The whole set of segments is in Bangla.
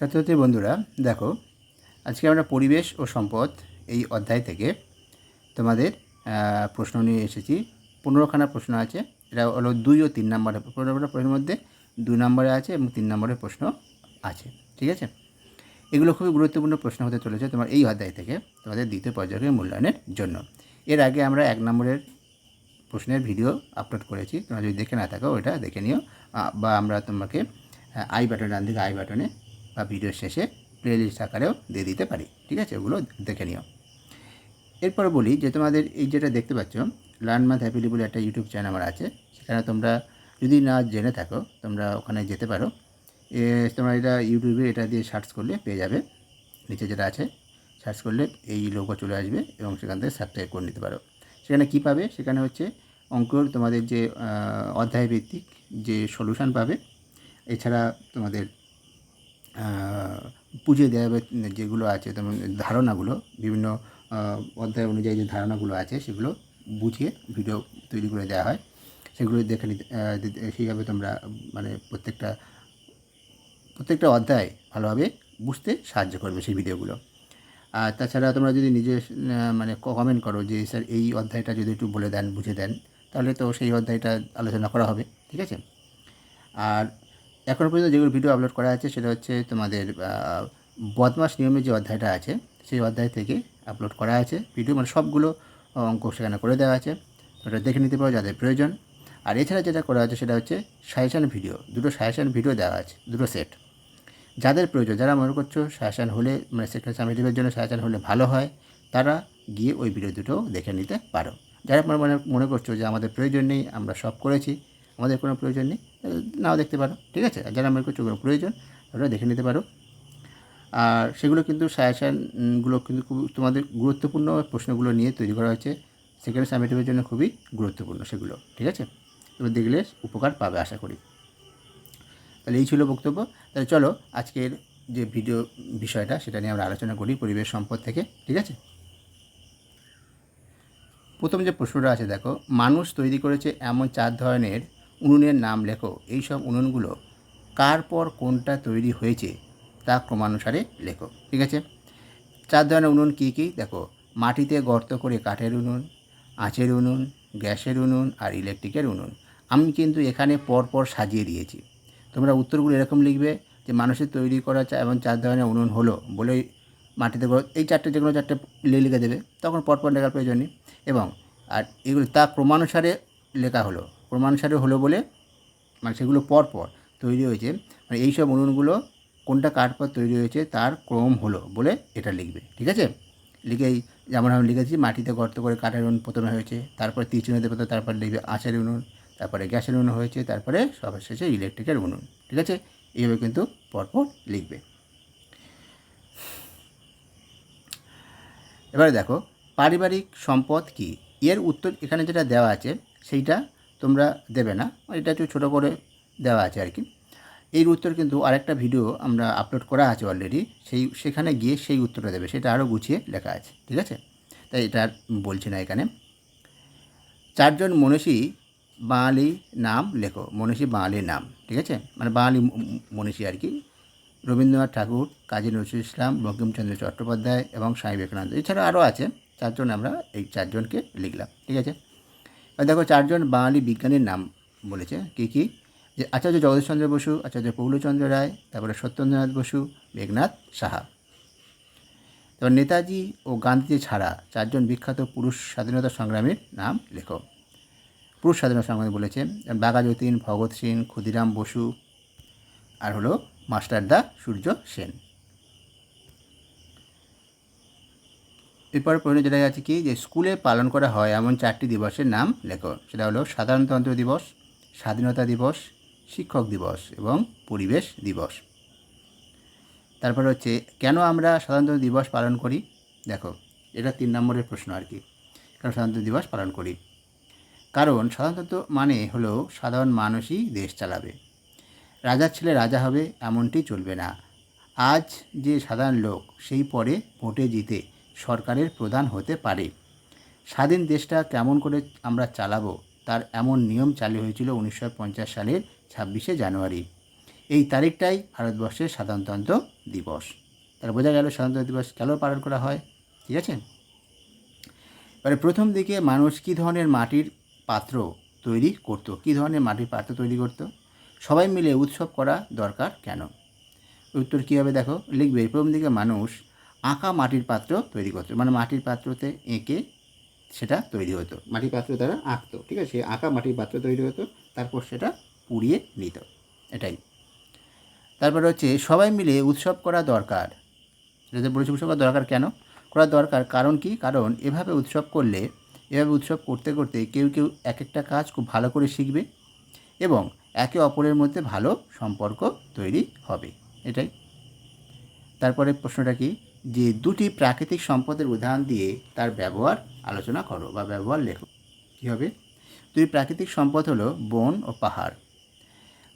ছাত্রছাত্রী বন্ধুরা, দেখো, আজকে আমরা পরিবেশ ও সম্পদ এই অধ্যায় থেকে তোমাদের প্রশ্ন নিয়ে এসেছি। পনেরোখানা প্রশ্ন আছে, এটা হলো দুই ও তিন নম্বরের পনেরোখানা প্রশ্নের মধ্যে দুই নম্বরে আছে এবং তিন নম্বরের প্রশ্ন আছে, ঠিক আছে? এগুলো খুবই গুরুত্বপূর্ণ প্রশ্ন হতে চলেছে তোমার এই অধ্যায় থেকে, তোমাদের দ্বিতীয় পর্যায়ের মূল্যায়নের জন্য। এর আগে আমরা এক নম্বরের প্রশ্নের ভিডিও আপলোড করেছি, তোমরা যদি দেখে না থাকো, ওটা দেখে নিও বা আমরা তোমাকে আই বাটন ডান দিকে আই বাটনে বা ভিডিও শেষে প্লেলিস্ট আকারেও দিয়ে দিতে পারি। ঠিক আছে? ওগুলো দেখে নিও। এরপর বলি যে তোমাদের এই যেটা দেখতে পাচ্ছ লার্ন ম্যাথ হ্যাপিলি বলে একটা ইউটিউব চ্যানেল আমার আছে। সেখানে তোমরা যদি না জেনে থাকো তোমরা ওখানে যেতে পারো। এ তোমরা এটা ইউটিউবে এটা দিয়ে সার্চ করলে পেয়ে যাবে। নিচে যেটা আছে সার্চ করলে এই লোগো চলে আসবে এবং সেখান থেকে সাবস্ক্রাইব করে নিতে পারো। সেখানে কি পাবে? সেখানে হচ্ছে অঙ্কর তোমাদের যে আহ, অধ্যায় ভিত্তিক যে সলিউশন পাবে এছাড়া তোমাদের বুঝিয়ে দেওয়া যেগুলো আছে তেমন ধারণাগুলো, বিভিন্ন অধ্যায় অনুযায়ী যে ধারণাগুলো আছে, সেগুলো বুঝিয়ে ভিডিও তৈরি করে দেওয়া হয়। সেগুলো দেখে নিতে সেইভাবে তোমরা মানে প্রত্যেকটা প্রত্যেকটা অধ্যায় ভালোভাবে বুঝতে সাহায্য করবে সেই ভিডিওগুলো আর তাছাড়া তোমরা যদি নিজে মানে কমেন্ট করো যে, স্যার, এই অধ্যায়টা যদি একটু বলে দেন, বুঝে দেন, তাহলে তো সেই অধ্যায়টা আলোচনা করা হবে, ঠিক আছে? আর এখনও পর্যন্ত যেগুলো ভিডিও আপলোড করা আছে, সেটা হচ্ছে তোমাদের বদমাস নিয়মের যে অধ্যায়টা আছে, সেই অধ্যায় থেকে আপলোড করা আছে। ভিডিও মানে সবগুলো অঙ্ক সেখানে করে দেওয়া আছে। ওটা দেখে নিতে পারো যাদের প্রয়োজন। আর এছাড়া যেটা করা আছে, সেটা হচ্ছে সাজেশান ভিডিও দুটো সাজেশান ভিডিও দেওয়া আছে, দুটো সেট যাদের প্রয়োজন, যারা মনে করছ সাজেশান হলে মানে সেকেন্ড সামিটিভের জন্য সাজেশান হলে ভালো হয়, তারা গিয়ে ওই ভিডিও দুটো দেখে নিতে পারো। যারা মনে মনে করছ যে আমাদের প্রয়োজন নেই, আমরা সব করেছি, আমাদের কোনো প্রয়োজন নেই নাও দেখতে পারো, ঠিক আছে? আর যারা মনে করছ কোনো প্রয়োজন ওরা দেখে নিতে পারো। আর সেগুলো কিন্তু সাজেশানগুলো কিন্তু খুব তোমাদের গুরুত্বপূর্ণ প্রশ্নগুলো নিয়ে তৈরি করা হয়েছে। সেকেন্ড সামিটিভের জন্য খুবই গুরুত্বপূর্ণ সেগুলো, ঠিক আছে? তুমি দেখলে উপকার পাবে আশা করি। তাহলে এই ছিল বক্তব্য। তাহলে চলো, আজকের যে ভিডিও বিষয়টা সেটা নিয়ে আমরা আলোচনা করি পরিবেশ সম্পদ থেকে, ঠিক আছে? প্রথম যে প্রশ্নটা আছে, দেখো, মানুষ তৈরি করেছে এমন চার ধরনের উনুনের নাম লেখো। এই সব উনুনগুলো কার পর কোনটা তৈরি হয়েছে তা ক্রমানুসারে লেখো, ঠিক আছে? চার ধরনের উনুন কী কী? দেখো, মাটিতে গর্ত করে কাঠের উনুন, আঁচের উনুন, গ্যাসের উনুন আর ইলেকট্রিকের উনুন। আমি কিন্তু এখানে পর পর সাজিয়ে দিয়েছি। তোমরা উত্তরগুলো এরকম লিখবে যে মানুষের তৈরি করা চা- এবং চার ধরনের উনুন হলো বলে মাটিতে এই চারটে যে কোনো চারটে লিখে দেবে, তখন পরপর লেখার প্রয়োজন নেই। এবং আর এগুলো তা ক্রমানুসারে লেখা হলো। ক্রমানুসারে হলো বলে মানে সেগুলো পর পর তৈরি হয়েছে। মানে এইসব উনুনগুলো কোনটা কার পর তৈরি হয়েছে তার ক্রম হলো বলে এটা লিখবে, ঠিক আছে? লিখেই যেমন আমি লিখেছি, মাটিতে গর্ত করে কাঠের উনুন প্রথমে হয়েছে, তারপরে তিরচুনে দেবে তারপর লিখবে আঁচের উনুন, তারপরে গ্যাসের উনুন হয়েছে, তারপরে সবার শেষে ইলেকট্রিকের উনুন, ঠিক আছে? এইভাবে কিন্তু পরপর লিখবে। এবারে দেখো, পারিবারিক সম্পদ কি? এর উত্তর এখানে যেটা দেওয়া আছে, সেইটা তোমরা দেবে না। এটা একটু ছোটো করে দেওয়া আছে আর কি। এর উত্তর কিন্তু আরেকটা ভিডিও আমরা আপলোড করা আছে অলরেডি সেই, সেখানে গিয়ে সেই উত্তরটা দেবে। সেটা আরও গুছিয়ে লেখা আছে, ঠিক আছে? তাই এটা আর বলছি না এখানে। চারজন মনীষী বাঙালি নাম লেখো। মনীষী বাঙালির নাম, ঠিক আছে? মানে বাঙালি মনীষী আর কি। রবীন্দ্রনাথ ঠাকুর, কাজী নজরুল ইসলাম, বঙ্কিমচন্দ্র চট্টোপাধ্যায় এবং স্বামী বিবেকানন্দ। এছাড়া আরও আছে। চারজন আমরা এই চারজনকে লিখলাম, ঠিক আছে? দেখো চারজন বাঙালি বিজ্ঞানীর নাম বলেছে। কী কী? যে আচার্য জগদীশচন্দ্র বসু, আচার্য প্রফুল্লচন্দ্র রায়, তারপরে সত্যেন্দ্রনাথ বসু, মেঘনাথ সাহা। এবার নেতাজি ও গান্ধীজি ছাড়া চারজন বিখ্যাত পুরুষ স্বাধীনতা সংগ্রামীর নাম লেখো। পুরুষ স্বাধীনতা সংগ্রামী বলেছে বাঘা যতীন ভগৎ সিং, ক্ষুদিরাম বসু, আর হলো মাস্টারদা সূর্য সেন। এরপর প্রশ্ন যেটা আছে কি যে স্কুলে পালন করা হয় এমন চারটি দিবসের নাম লেখো। সেটা হলো সাধারণতন্ত্র দিবস, স্বাধীনতা দিবস, শিক্ষক দিবস এবং পরিবেশ দিবস। তারপর হচ্ছে, কেন আমরা সাধারণতন্ত্র দিবস পালন করি? দেখো, এটা তিন নম্বরের প্রশ্ন আর কি। কেন সাধারণতন্ত্র দিবস পালন করি? কারণ সাধারণতন্ত্র মানে হলো সাধারণ মানুষই দেশ চালাবে। রাজার ছেলে রাজা হবে, এমনটি চলবে না। আজ যে সাধারণ লোক, সেই পরে ভোটে জিতে সরকারের প্রধান হতে পারে। স্বাধীন দেশটা কেমন করে আমরা চালাবো, তার এমন নিয়ম চালু হয়েছিল উনিশশো পঞ্চাশ সালের ছাব্বিশে জানুয়ারি। এই তারিখটাই ভারতবর্ষের সাধারণতন্ত্র দিবস। তাহলে বোঝা গেল সাধারণতন্ত্র দিবস কেন পালন করা হয়, ঠিক আছে? এবারে প্রথম দিকে মানুষ কী ধরনের মাটির পাত্র তৈরি করতো, কী ধরনের মাটির পাত্র তৈরি করতো? সবাই মিলে উৎসব করা দরকার কেন? উত্তর কী হবে দেখো, লিখবে, প্রথম দিকে মানুষ আঁকা মাটির পাত্র তৈরি করতো। মানে মাটির পাত্রতে এঁকে সেটা তৈরি হতো। মাটির পাত্র তারা আঁকতো, ঠিক আছে? আঁকা মাটির পাত্র তৈরি হতো, তারপর সেটা পুড়িয়ে নিত। এটাই। তারপর হচ্ছে সবাই মিলে উৎসব করা দরকার। যাতে বলেছি, উৎসব করা দরকার কেন? করা দরকার কারণ কি? কারণ এভাবে উৎসব করলে, এভাবে উৎসব করতে করতে কেউ কেউ এক একটা কাজ খুব ভালো করে শিখবে এবং একে অপরের মধ্যে ভালো সম্পর্ক তৈরি হবে। এটাই। তারপরে প্রশ্নটা কি? যে দুটি প্রাকৃতিক সম্পদের উদাহরণ দিয়ে তার ব্যবহার আলোচনা করো বা ব্যবহার লেখো। কী হবে? দুই প্রাকৃতিক সম্পদ হলো বন ও পাহাড়।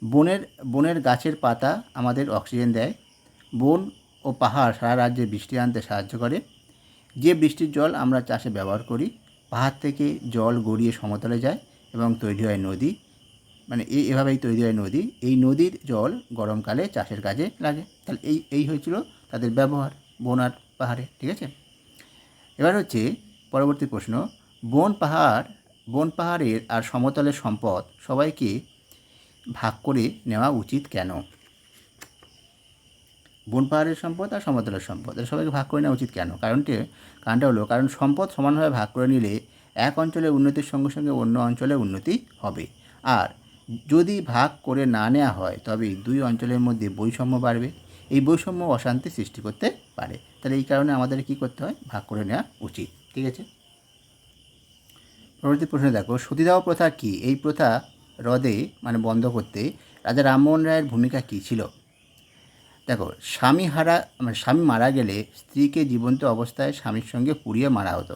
বনের বনের গাছের পাতা আমাদের অক্সিজেন দেয়। বন ও পাহাড় সারা রাজ্যে বৃষ্টি আনতে সাহায্য করে। যে বৃষ্টির জল আমরা চাষে ব্যবহার করি, পাহাড় থেকে জল গড়িয়ে সমতলে যায় এবং তৈরি হয় নদী। মানে এই এভাবেই তৈরি হয় নদী। এই নদীর জল গরমকালে চাষের কাজে লাগে। তাহলে এই এই হয়েছিল তাদের ব্যবহার। বন আর পাহাড়ে, ঠিক আছে? এবার হচ্ছে পরবর্তী প্রশ্ন। বন পাহাড়, বন পাহাড়ের আর সমতলের সম্পদ সবাইকে ভাগ করে নেওয়া উচিত কেন? বন পাহাড়ের সম্পদ আর সমতলের সম্পদ এটা সবাইকে ভাগ করে নেওয়া উচিত কেন? কারণটি, কারণটা হলো, কারণ সম্পদ সমানভাবে ভাগ করে নিলে এক অঞ্চলের উন্নতির সঙ্গে সঙ্গে অন্য অঞ্চলের উন্নতি হবে। আর যদি ভাগ করে না নেওয়া হয়, তবে দুই অঞ্চলের মধ্যে বৈষম্য বাড়বে। এই বৈষম্য অশান্তি সৃষ্টি করতে তাহলে এই কারণে আমাদের কী করতে হয়? ভাগ করে নেওয়া উচিত, ঠিক আছে? পরবর্তী প্রশ্ন দেখো, সতীদাহ প্রথা কী? এই প্রথা হ্রদে মানে বন্ধ করতে রাজা রামমোহন রায়ের ভূমিকা কী ছিল? দেখো, স্বামী হারা মানে স্বামী মারা গেলে স্ত্রীকে জীবন্ত অবস্থায় স্বামীর সঙ্গে পুড়িয়ে মারা হতো।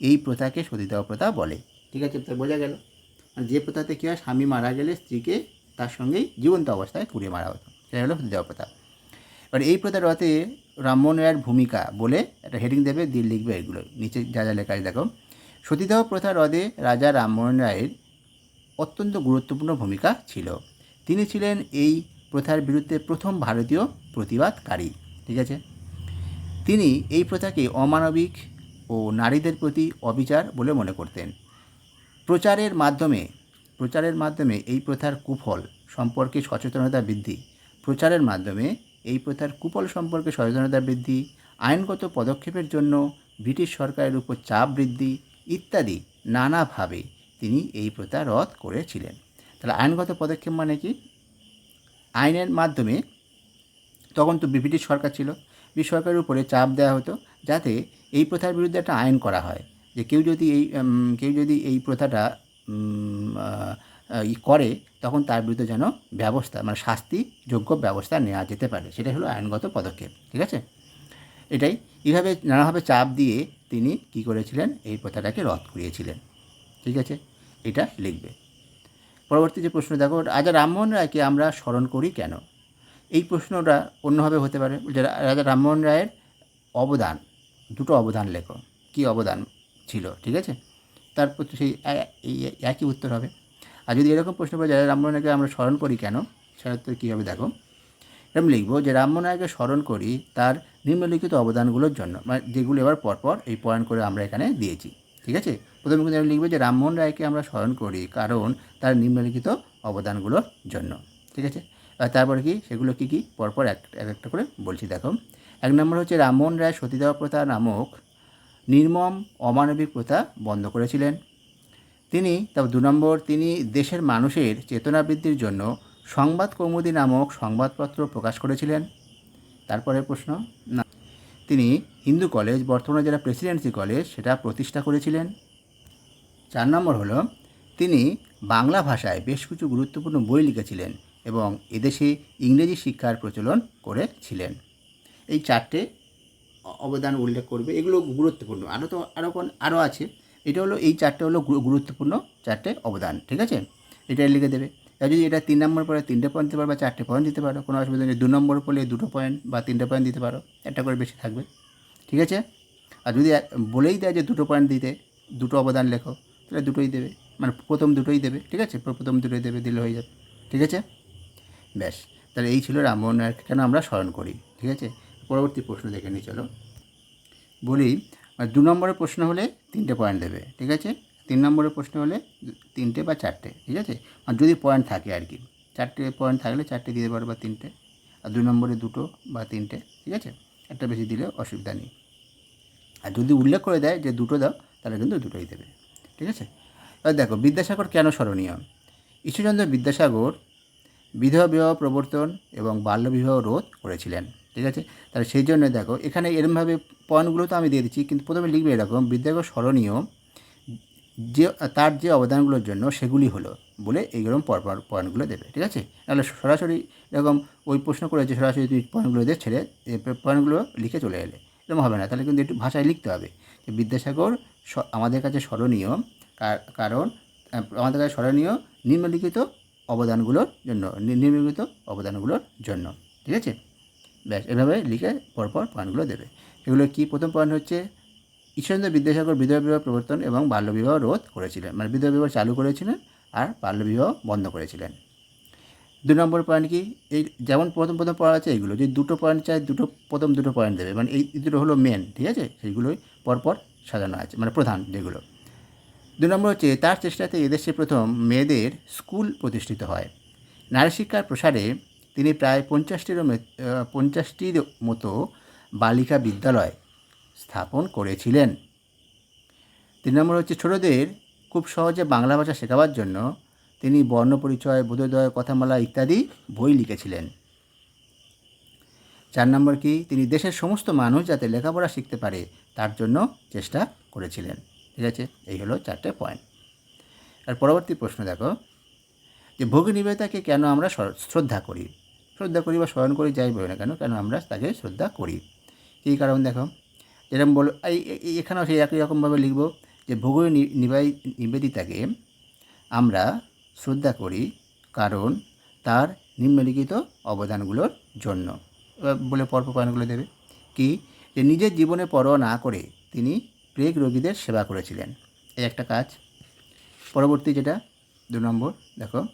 এই প্রথাকে সতীদাহ প্রথা বলে, ঠিক আছে? তো বোঝা গেল। মানে যে প্রথাতে কী হয়? স্বামী মারা গেলে স্ত্রীকে তার সঙ্গেই জীবন্ত অবস্থায় পুড়িয়ে মারা হতো। সেটা হলো সতীদাহ প্রথা। এবার এই প্রথার রথে রামমোহন রায়ের ভূমিকা বলে একটা হেডিং দেবে, দিয়ে লিখবে এগুলো। নিচে যা যা লেখা দেখো। সতীদাহ প্রথা রদে রাজা রামমোহন রায়ের অত্যন্ত গুরুত্বপূর্ণ ভূমিকা ছিল। তিনি ছিলেন এই প্রথার বিরুদ্ধে প্রথম ভারতীয় প্রতিবাদকারী। ঠিক আছে? তিনি এই প্রথাকে অমানবিক ও নারীদের প্রতি অবিচার বলে মনে করতেন। প্রচারের মাধ্যমে প্রচারের মাধ্যমে এই প্রথার কুফল সম্পর্কে সচেতনতা বৃদ্ধি প্রচারের মাধ্যমে এই প্রথার কুপল সম্পর্কে সচেতনতা বৃদ্ধি, আইনগত পদক্ষেপের জন্য ব্রিটিশ সরকারের উপর চাপ বৃদ্ধি ইত্যাদি নানাভাবে তিনি এই প্রথা রদ করেছিলেন। তাহলে আইনগত পদক্ষেপ মানে কি? আইনের মাধ্যমে তখন তো ব্রিটিশ সরকার ছিল। ব্রিটিশ সরকারের উপরে চাপ দেওয়া হতো যাতে এই প্রথার বিরুদ্ধে একটা আইন করা হয় যে কেউ যদি এই কেউ যদি এই প্রথাটা করে তখন তার বিরুদ্ধে যেন ব্যবস্থা মানে শাস্তি যোগ্য ব্যবস্থা নেওয়া যেতে পারে। সেটাই হলো আইনগত পদক্ষেপ, ঠিক আছে? এটাই। এইভাবে নানাভাবে চাপ দিয়ে তিনি কি করেছিলেন? এই প্রথাটাকে রদ করিয়েছিলেন, ঠিক আছে? এটা লিখবে। পরবর্তী যে প্রশ্ন, দেখো, রাজা রামমোহন রায়কে আমরা স্মরণ করি কেন? এই প্রশ্নটা অন্যভাবে হতে পারে। যে রাজা রামমোহন রায়ের অবদান, দুটো অবদান লেখো। কী অবদান ছিল, ঠিক আছে? তারপর সেই একই উত্তর হবে। আর যদি এরকম প্রশ্ন পড়ে রাজা রামমোহন আমরা স্মরণ করি কেন? সেটা উত্তর কী হবে দেখো? এরকম লিখব যে, রামমোহন রায়কে স্মরণ করি তার নিম্নলিখিত অবদানগুলোর জন্য। মানে যেগুলো এবার পরপর এই পয়েন্ট করে আমরা এখানে দিয়েছি। ঠিক আছে? প্রথমে কিন্তু লিখব যে, রামমোহন রায়কে আমরা স্মরণ করি কারণ তার নিম্নলিখিত অবদানগুলোর জন্য। ঠিক আছে? তারপরে কি? সেগুলো কি কি? পরপর এক এক একটা করে বলছি দেখো। এক নম্বর হচ্ছে, রামমোহন রায় সতীদাহ প্রথা নামক নির্মম অমানবিক প্রথা বন্ধ করেছিলেন। তিনি তারপর দু নম্বর, তিনি দেশের মানুষের চেতনা বৃদ্ধির জন্য সংবাদ কৌমুদী নামক সংবাদপত্র প্রকাশ করেছিলেন। তারপরে প্রশ্ন, না, তিনি হিন্দু কলেজ, বর্তমানে যেটা প্রেসিডেন্সি কলেজ, সেটা প্রতিষ্ঠা করেছিলেন। চার নম্বর হলো, তিনি বাংলা ভাষায় বেশ কিছু গুরুত্বপূর্ণ বই লিখেছিলেন এবং এদেশে ইংরেজি শিক্ষার প্রচলন করেছিলেন। এই চারটে অবদান উল্লেখ করবে। এগুলো গুরুত্বপূর্ণ। আরও তো আরও কোন আরও আছে। এটা হলো, এই চারটে হলো গুরুত্বপূর্ণ চারটে অবদান, ঠিক আছে? এটা লিখে দেবে। আর যদি এটা তিন নম্বর পরে তিনটে পয়েন্ট দিতে পারো বা চারটে পয়েন্ট দিতে পারো, কোনো অসুবিধা নেই। দু নম্বর পড়লে দুটো পয়েন্ট বা তিনটে পয়েন্ট দিতে পারো, একটা করে বেশি থাকবে, ঠিক আছে? আর যদি বলেই দেয় যে দুটো পয়েন্ট দিতে, দুটো অবদান লেখো, তাহলে দুটোই দেবে। মানে প্রথম দুটোই দেবে, ঠিক আছে? প্রথম দুটোই দেবে, দিলে হয়ে যাবে, ঠিক আছে? ব্যাস, তাহলে এই ছিল রামমোহন কেন আমরা স্মরণ করি, ঠিক আছে? পরবর্তী প্রশ্ন দেখে নিই, চলো। বলি আর দু নম্বরের প্রশ্ন হলে তিনটে পয়েন্ট দেবে, ঠিক আছে? তিন নম্বরের প্রশ্ন হলে তিনটে বা চারটে, ঠিক আছে? আর যদি পয়েন্ট থাকে আর কি, চারটে পয়েন্ট থাকলে চারটে দিতে পারো বা তিনটে, আর দু নম্বরে দুটো বা তিনটে, ঠিক আছে? একটা বেশি দিলে অসুবিধা নেই। আর যদি উল্লেখ করে দেয় যে দুটো দাও, তাহলে কিন্তু দুটোই দেবে, ঠিক আছে? এবার দেখো, বিদ্যাসাগর কেন স্মরণীয়? ঈশ্বরচন্দ্র বিদ্যাসাগর বিধবা বিবাহ প্রবর্তন এবং বাল্যবিবাহ রোধ করেছিলেন। ঠিক আছে? তাহলে সেই জন্য দেখো, এখানে এরমভাবে পয়েন্টগুলো তো আমি দিয়ে দিচ্ছি, কিন্তু প্রথমে লিখবে এরকম বিদ্যাসাগর স্মরণীয়, যে, তার যে অবদানগুলোর জন্য সেগুলি হলো, বলে এইরকম পরপর পয়েন্টগুলো দেবে, ঠিক আছে? নাহলে সরাসরি এরকম ওই প্রশ্ন করেছে, সরাসরি তুমি পয়েন্টগুলো দিয়ে ছেড়ে পয়েন্টগুলো লিখে চলে এলে, এরকম হবে না, তাহলে কিন্তু একটু ভাষায় লিখতে হবে, যে বিদ্যাসাগর আমাদের কাছে স্মরণীয় কারণ আমাদের কাছে স্মরণীয় নিম্নলিখিত অবদানগুলোর জন্য নিম্নলিখিত অবদানগুলোর জন্য, ঠিক আছে? ব্যাস, এভাবে লিখে পরপর পয়েন্টগুলো দেবে। এগুলো কি প্রথম পয়েন্ট হচ্ছে? ঈশ্বরচন্দ্র বিদ্যাসাগর বিধবা বিবাহ প্রবর্তন এবং বাল্যবিবাহ রোধ করেছিলেন। মানে বিধবা বিবাহ চালু করেছিলেন আর বাল্যবিবাহ বন্ধ করেছিলেন। দু নম্বর পয়েন্ট কি? এই যেমন প্রথম প্রথম পড়া আছে এইগুলো যদি দুটো পয়েন্ট চাই দুটো প্রথম দুটো পয়েন্ট দেবে। মানে এই দুটো হলো মেন ঠিক আছে? সেইগুলোই পরপর সাজানো আছে মানে প্রধান যেগুলো। দু নম্বর হচ্ছে, তার চেষ্টাতে এদেশে প্রথম মেয়েদের স্কুল প্রতিষ্ঠিত হয়। নারী শিক্ষার প্রসারে তিনি প্রায় পঞ্চাশটিরও পঞ্চাশটির মতো বালিকা বিদ্যালয় স্থাপন করেছিলেন। তিন নম্বর হচ্ছে ছোটদের খুব সহজে বাংলা ভাষা শেখাবার জন্য তিনি বর্ণপরিচয় বোধোদয়, কথামালা ইত্যাদি বই লিখেছিলেন। চার নম্বর কি? তিনি দেশের সমস্ত মানুষ যাতে লেখাপড়া শিখতে পারে, তার জন্য চেষ্টা করেছিলেন। ঠিক আছে? এই হলো চারটে পয়েন্ট আর পরবর্তী প্রশ্ন দেখো যে ভোগী নিবেদিতাকে কেন আমরা শ্রদ্ধা করি? শ্রদ্ধা করি বা স্মরণ করি, যাই বলি না কেন কেন আমরা তাকে শ্রদ্ধা করি। এই কারণ দেখো, যেরকম বলো, এই এখানেও সেই একই রকমভাবে লিখব যে ভূগোল নিবাই নিবেদিতাকে আমরা শ্রদ্ধা করি কারণ তার নিম্নলিখিত অবদানগুলোর জন্য। বলে পরপর পয়েন্টগুলো দেবে। কি? যে, নিজের জীবনে পরোয়া না করে তিনি প্লেগ রোগীদের সেবা করেছিলেন। এই একটা কাজ। পরবর্তী যেটা, দু নম্বর, দেখো।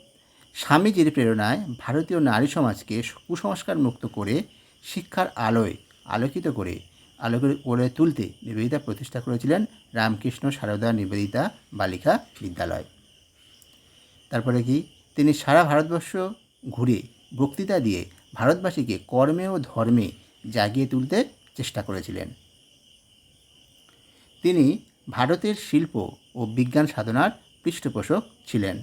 স্বামীজির প্রেরণায় ভারতীয় নারী সমাজকে কুসংস্কার মুক্ত করে শিক্ষার আলোয় আলোকিত করে আলোকিত করে তুলতে নিবেদিতা প্রতিষ্ঠা করেছিলেন রামকৃষ্ণ সারদা নিবেদিতা বালিকা বিদ্যালয়। তারপরে কি? তিনি সারা ভারতবর্ষ ঘুরে বক্তৃতা দিয়ে ভারতবাসীকে কর্মে ও ধর্মে জাগিয়ে তুলতে চেষ্টা করেছিলেন। তিনি ভারতের শিল্প ও বিজ্ঞান সাধনার পৃষ্ঠপোষক ছিলেন।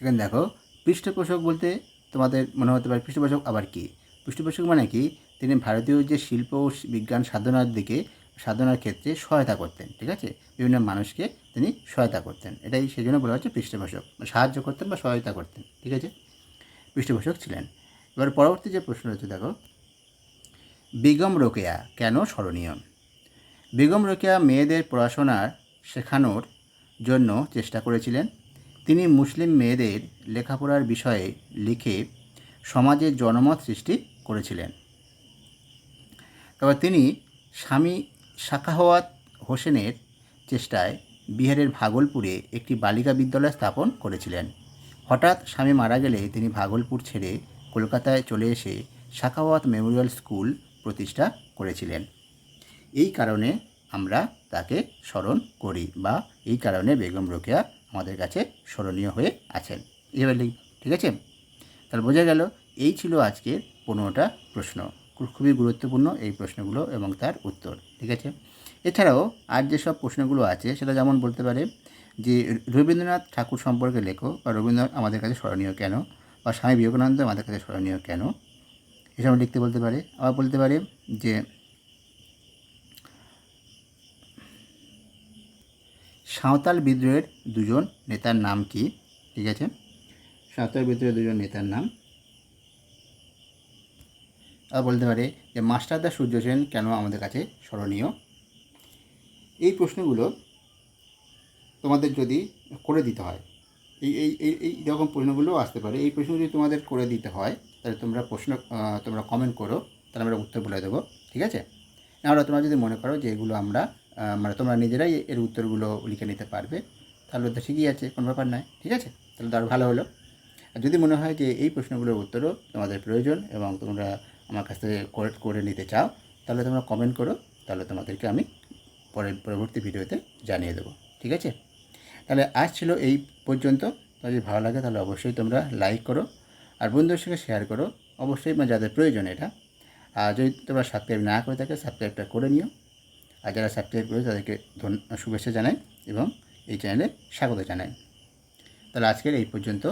এখানে দেখো, পৃষ্ঠপোষক বলতে তোমাদের মনে হতে পারে, পৃষ্ঠপোষক আবার কি? পৃষ্ঠপোষক মানে কি? তিনি ভারতীয় যে শিল্প ও বিজ্ঞান সাধনার দিকে, সাধনার ক্ষেত্রে সহায়তা করতেন, ঠিক আছে? বিভিন্ন মানুষকে তিনি সহায়তা করতেন। এটাই সেই জন্য বলা হচ্ছে পৃষ্ঠপোষক। মানে সাহায্য করতেন বা সহায়তা করতেন, ঠিক আছে? পৃষ্ঠপোষক ছিলেন। এবার পরবর্তী যে প্রশ্ন হচ্ছে দেখো। বেগম রোকেয়া কেন স্মরণীয়? বেগম রোকেয়া মেয়েদের পড়াশোনার শেখানোর জন্য চেষ্টা করেছিলেন। তিনি মুসলিম মেয়েদের লেখাপড়ার বিষয়ে লিখে সমাজে জনমত সৃষ্টি করেছিলেন। তবে তিনি স্বামী সাখাওয়াত হোসেনের চেষ্টায় বিহারের ভাগলপুরে একটি বালিকা বিদ্যালয় স্থাপন করেছিলেন। হঠাৎ স্বামী মারা গেলে তিনি ভাগলপুর ছেড়ে কলকাতায় চলে এসে সাখাওয়াত মেমোরিয়াল স্কুল প্রতিষ্ঠা করেছিলেন। এই কারণে আমরা তাকে স্মরণ করি বা এই কারণে বেগম রোকেয়া আমাদের কাছে স্মরণীয় হয়ে আছেন। এবার ঠিক আছে? তাহলে বোঝা গেল, এই ছিল আজকের পনেরোটা প্রশ্ন। খুবই গুরুত্বপূর্ণ এই প্রশ্নগুলো এবং তার উত্তর, ঠিক আছে? এছাড়াও, আর যেসব প্রশ্নগুলো আছে, সেটা যেমন বলতে পারে যে, রবীন্দ্রনাথ ঠাকুর সম্পর্কে লেখো, বা রবীন্দ্রনাথ আমাদের কাছে স্মরণীয় কেন? বা স্বামী বিবেকানন্দ আমাদের কাছে স্মরণীয় কেন? এসব লিখতে বলতে পারে। আবার বলতে পারে যে সাঁওতাল বিদ্রোহের দুজন নেতার নাম কি? ঠিক আছে? সাঁওতাল বিদ্রোহের দুজন নেতার নাম। আর বলতে পারে যে মাস্টারদা সূর্য সেন কেন আমাদের কাছে স্মরণীয়? এই প্রশ্নগুলো তোমাদের যদি করে দিতে হয়, এই এই এই রকম প্রশ্নগুলো আসতে পারে, এই প্রশ্ন যদি তোমাদের করে দিতে হয়, তাহলে তোমরা প্রশ্ন তোমরা কমেন্ট করো, তাহলে আমরা উত্তর বলে দেবো, ঠিক আছে? নাহলে তোমরা যদি মনে করো যে এগুলো আমরা মানে তোমরা নিজেরাই এর উত্তরগুলো লিখে নিতে পারবে। তাহলে তো ঠিকই আছে, কোনো ব্যাপার নয় ঠিক আছে? তাহলে তো আরও ভালো হলো। আর যদি মনে হয় যে এই প্রশ্নগুলোর উত্তরও তোমাদের প্রয়োজন এবং তোমরা আমার কাছ থেকে করে নিতে চাও, তাহলে তোমরা কমেন্ট করো, তাহলে তোমাদেরকে আমি পরের পরবর্তী ভিডিওতে জানিয়ে দেবো, ঠিক আছে? তাহলে আজ ছিল এই পর্যন্ত। যদি ভালো লাগে তাহলে অবশ্যই তোমরা লাইক করো আর বন্ধুদের সঙ্গে শেয়ার করো। অবশ্যই যাদের প্রয়োজন এটা। আর যদি তোমরা সাবস্ক্রাইব না করে থাকে সাবস্ক্রাইবটা করে নিও। আর যারা সাবস্ক্রাইব করেছে তাদেরকে শুভেচ্ছা জানাই এবং এই চ্যানেলে স্বাগত জানাই। তাহলে আজকের এই পর্যন্ত।